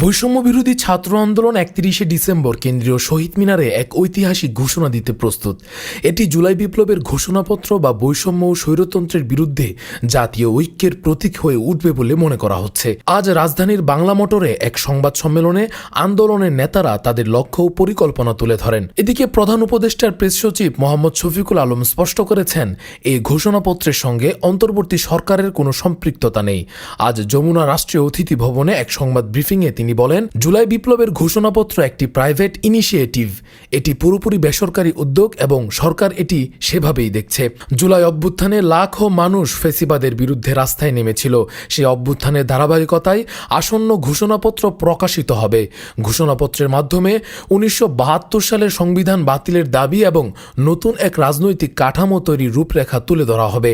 বৈষম্য বিরোধী ছাত্র আন্দোলন একত্রিশে ডিসেম্বর কেন্দ্রীয় শহীদ মিনারে এক ঐতিহাসিক ঘোষণা দিতে প্রস্তুত। এটি জুলাই বিপ্লবের ঘোষণাপত্র বা বৈষম্য ও স্বৈরতন্ত্রের বিরুদ্ধে জাতীয় ঐক্যের প্রতীক হয়ে উঠবে বলে মনে করা হচ্ছে। আজ রাজধানীর বাংলা মোটরে এক সংবাদ সম্মেলনে আন্দোলনের নেতারা তাদের লক্ষ্য ও পরিকল্পনা তুলে ধরেন। এদিকে প্রধান উপদেষ্টার প্রেস সচিব মোহাম্মদ শফিকুল আলম স্পষ্ট করেছেন, এই ঘোষণাপত্রের সঙ্গে অন্তর্বর্তী সরকারের কোনো সম্পৃক্ততা নেই। আজ যমুনা রাষ্ট্রীয় অতিথি ভবনে এক সংবাদ ব্রিফিংয়ে তিনি বলেন, জুলাই বিপ্লবের ঘোষণাপত্র একটি প্রাইভেট ইনিশিয়েটিভ। এটি পুরোপুরি বেসরকারি উদ্যোগ এবং সরকার এটি সেভাবেই দেখছে। জুলাই অভ্যুত্থানে লাখো মানুষ ফেসিবাদের বিরুদ্ধে রাস্তায় নেমেছিল। সেই অভ্যুত্থানের ধারাবাহিকতায় আসন্ন ঘোষণাপত্র প্রকাশিত হবে। ঘোষণাপত্রের মাধ্যমে উনিশশো বাহাত্তর সালের সংবিধান বাতিলের দাবি এবং নতুন এক রাজনৈতিক কাঠামো তৈরির রূপরেখা তুলে ধরা হবে।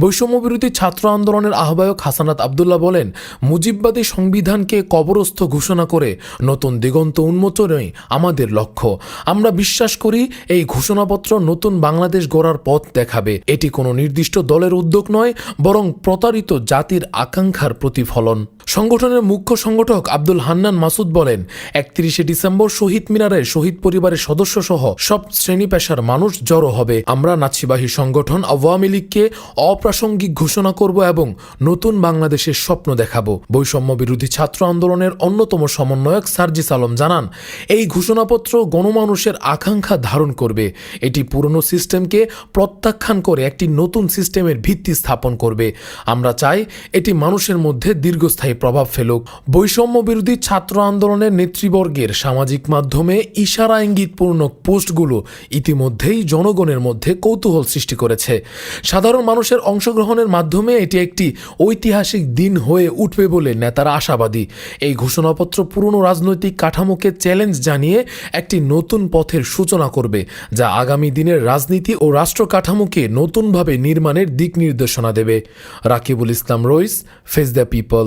বৈষম্য বিরোধী ছাত্র আন্দোলনের আহ্বায়ক হাসানাত আবদুল্লাহ বলেন, মুজিববাদী সংবিধানকে কবরস্থ ঘোষণা করে নতুন দিগন্ত উন্মোচনই আমাদের লক্ষ্য। আমরা বিশ্বাস করি এই ঘোষণাপত্র নতুন বাংলাদেশ গড়ার পথ দেখাবে। এটি কোনো নির্দিষ্ট দলের উদ্যোগ নয়, বরং প্রতারিত জাতির আকাঙ্ক্ষার প্রতিফলন। সংগঠনের মুখ্য সংগঠক আব্দুল হান্নান মাসুদ বলেন, একত্রিশে ডিসেম্বর শহীদ মিনারে শহীদ পরিবারের সদস্য সহ সব শ্রেণি পেশার মানুষ জড়ো হবে। আমরা নাচিবাহী সংগঠন আওয়ামী লীগকে অপ্রাসঙ্গিক ঘোষণা করব এবং নতুন বাংলাদেশের স্বপ্ন দেখাবো। বৈষম্য বিরোধী ছাত্র আন্দোলনের অন্যতম সমন্বয়ক সার্জিস আলম জানান, এই ঘোষণাপত্র গণমানুষের আকাঙ্ক্ষা ধারণ করবে। এটি পুরনো সিস্টেমকে প্রত্যাখ্যান করে একটি নতুন সিস্টেমের ভিত্তি স্থাপন করবে। আমরা চাই এটি মানুষের মধ্যে দীর্ঘস্থায়ী প্রভাব ফেলুক। বৈষম্য বিরোধী ছাত্র আন্দোলনের নেতৃবর্গের সামাজিক মাধ্যমে ইশারা ইঙ্গিতপূর্ণ পোস্টগুলো ইতিমধ্যেই জনগণের মধ্যে কৌতূহল সৃষ্টি করেছে। সাধারণ মানুষের অংশগ্রহণের মাধ্যমে এটি একটি ঐতিহাসিক দিন হয়ে উঠবে বলে নেতারা আশাবাদী। এই ঘোষণাপত্র পুরনো রাজনৈতিক কাঠামোকে চ্যালেঞ্জ জানিয়ে একটি নতুন পথের সূচনা করবে, যা আগামী দিনের রাজনীতি ও রাষ্ট্র কাঠামোকে নতুনভাবে নির্মাণের দিক নির্দেশনা দেবে। Rakibul Islam Rais, face the people.